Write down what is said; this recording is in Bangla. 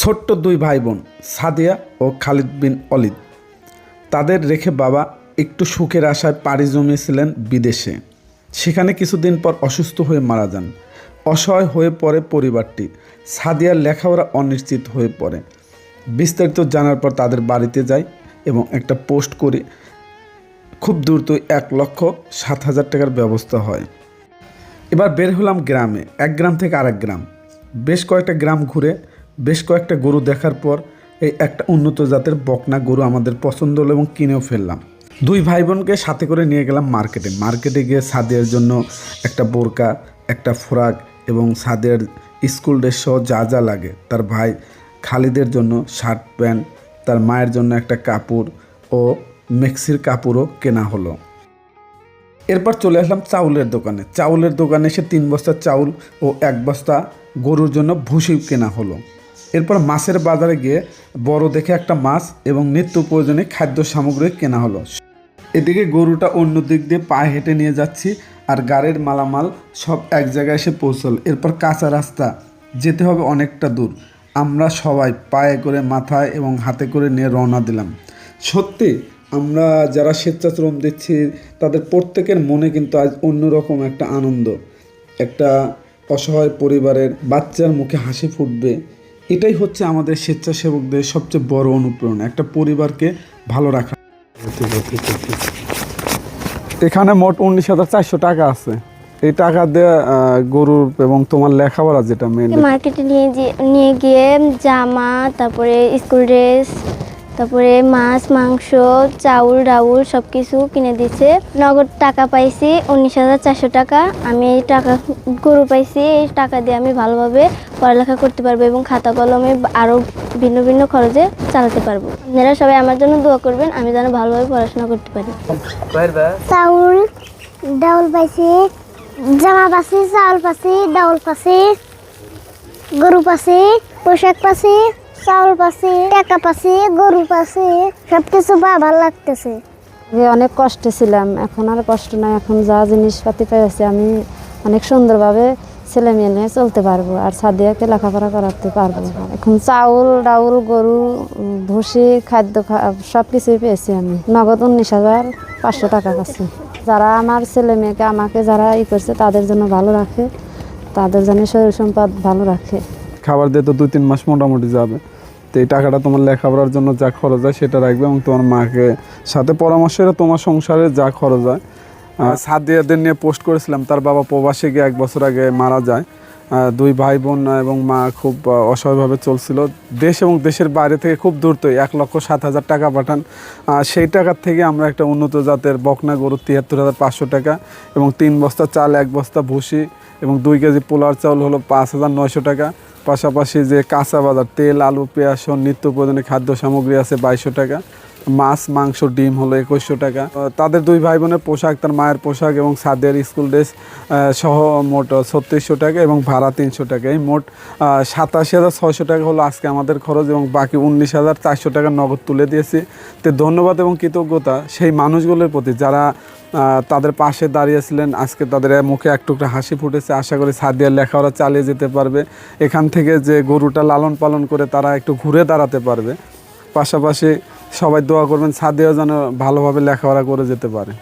ছোট্ট দুই ভাই বোন সাদিয়া ও খালিদ বিন অলিদ। তাদের রেখে বাবা একটু সুখের আশায় পাড়ি জমিয়েছিলেন বিদেশে। সেখানে কিছুদিন পর অসুস্থ হয়ে মারা যান। অসহায় হয়ে পড়ে পরিবারটি। সাদিয়ার লেখাপড়া অনিশ্চিত হয়ে পড়ে। বিস্তারিত জানার পর তাদের বাড়িতে যাই এবং একটা পোস্ট করি। খুব দ্রুতই এক লক্ষ সাত হাজার টাকার ব্যবস্থা হয়। এবার বের হলাম গ্রামে। এক গ্রাম থেকে আরেক গ্রাম। বেশ কয়েকটা গ্রাম ঘুরে বেশ কয়েকটা গরু দেখার পর এই একটা উন্নত জাতের বকনা গরু আমাদের পছন্দ হলো এবং কিনেও ফেললাম। দুই ভাই বোনকে সাথে করে নিয়ে গেলাম মার্কেটে। মার্কেটে গিয়ে সাদিয়ার জন্য একটা বোরকা, একটা ফ্রাক এবং সাদিয়ার স্কুল ড্রেস সহ যা যা লাগে। তার ভাই খালিদের জন্য শার্ট, প্যান্ট, তার মায়ের জন্য একটা কাপড় ও মেক্সির কাপড়ও কেনা হলো। এরপর চলে আসলাম চাউলের দোকানে। চাউলের দোকানে এসে তিন বস্তা চাউল ও এক বস্তা গরুর জন্য ভুসি কেনা হলো। এরপর মাছের বাজারে গিয়ে বড় দেখে একটা মাছ এবং নিত্য প্রয়োজনীয় খাদ্য সামগ্রী কেনা হলো। এদিকে গরুটা অন্য দিক দিয়ে পায়ে হেঁটে নিয়ে যাচ্ছি আর গাড়ির মালামাল সব এক জায়গায় এসে পৌঁছল। এরপর কাঁচা রাস্তা, যেতে হবে অনেকটা দূর। আমরা সবাই পায়ে করে মাথায় এবং হাতে করে নিয়ে রওনা দিলাম। সত্যি, আমরা যারা স্বেচ্ছাশ্রম দিচ্ছি, তাদের প্রত্যেকের মনে কিন্তু আজ অন্যরকম একটা আনন্দ। একটা অসহায় পরিবারের বাচ্চার মুখে হাসি ফুটবে। এটাই হচ্ছে আমাদের স্বেচ্ছাসেবকদের সবচেয়ে বড় অনুপ্রেরণা, একটা পরিবারকে ভালো রাখা। এখানে মোট উনিশ হাজার চারশো টাকা আছে। এই টাকা দিয়ে গরুর এবং তোমার লেখাপড়া যেটা মেন মার্কেটে নিয়ে নিয়ে গিয়ে জামা, তারপরে স্কুল ড্রেস তারপরে মাছ মাংস চাউল ডাউল সব কিছু কিনে দিছে নগদ টাকা পাইছি উনিশ হাজার চারশো টাকা। আমি এই টাকা গরু পাইছি এই টাকা দিয়ে আমি ভালোভাবে পড়ালেখা করতে পারব এবং খাতা কলমে আরও ভিন্ন ভিন্ন খরচে চালাতে পারব। আপনারা সবাই আমার জন্য দোয়া করবেন আমি যেন ভালোভাবে পড়াশোনা করতে পারি। চাউল ডাউল পাইছি জামা পাইছি চাউল পাইছি ডাউল পাইছি গরু পাইছি পোশাক পাইছি। চাউল পাইছি টাকা পাইছি গরু পাইছি সব কিছু লাগতেছে। আগে অনেক কষ্টে ছিলাম, এখন আর কষ্ট নাই, এখন যা জিনিসপাতি পেয়েছি আমি অনেক সুন্দরভাবে ছেলে মেয়ে নিয়ে চলতে পারব, আর সাদিয়াকে লেখাপড়া করাতে পারব এখন চাউল, ডাউল, গরু, ভুসি, খাদ্য সব কিছুই পেয়েছি আমি। নগদ উনিশ হাজার পাঁচশো টাকা কাছে যারা আমার ছেলে মেয়েকে, আমাকে যারা ই করছে, তাদের জন্য ভালো রাখে, তাদের জন্য শরীর সম্পদ ভালো রাখে। খাবার দিয়ে তো দুই তিন মাস মোটামুটি যাবে। তো এই টাকাটা তোমার লেখাপড়ার জন্য যা খরচ হয় সেটা রাখবে এবং তোমার মাকে সাথে পরামর্শ তোমার সংসারে যা খরচ হয়। সাদিয়াদের নিয়ে পোস্ট করেছিলাম, তার বাবা প্রবাসে গিয়ে এক বছর আগে মারা যায়। দুই ভাই বোন এবং মা খুব অসহায়ভাবে চলছিল। দেশ এবং দেশের বাইরে থেকে খুব দূরতই, এক লক্ষ সাত হাজার টাকা পাঠান। সেই টাকার থেকে আমরা একটা উন্নত জাতের বকনা গরু তিয়াত্তর হাজার পাঁচশো টাকা এবং তিন বস্তা চাল, এক বস্তা ভুসি এবং দুই কেজি পোলার চাউল হলো পাঁচ হাজার নয়শো টাকা। পাশাপাশি যে কাঁচা বাজার তেল আলু পেঁয়াজ নিত্য প্রয়োজনীয় খাদ্য সামগ্রী আছে বাইশশো টাকা। মাছ, মাংস, ডিম হলো একুশশো টাকা। তাদের দুই ভাই বোনের পোশাক, তার মায়ের পোশাক এবং সাদের স্কুল ড্রেস সহ মোট ছত্রিশশো টাকা এবং ভাড়া তিনশো টাকা। এই মোট সাতাশি হাজার ছয়শো টাকা হলো আজকে আমাদের খরচ এবং বাকি উনিশ হাজার চারশো টাকা নগদ তুলে দিয়েছি। তো ধন্যবাদ এবং কৃতজ্ঞতা সেই মানুষগুলোর প্রতি যারা তাদের পাশে দাঁড়িয়েছিলেন আজকে তাদের মুখে এক টুকরা হাসি ফুটেছে। আশা করি সাদিয়ার লেখাপড়া চালিয়ে যেতে পারবে। এখান থেকে যে গরুটা লালন পালন করে তারা একটু ঘুরে দাঁড়াতে পারবে। পাশাপাশি সবাই দোয়া করবেন সাদেও যেন ভালোভাবে লেখাপড়া করে যেতে পারে।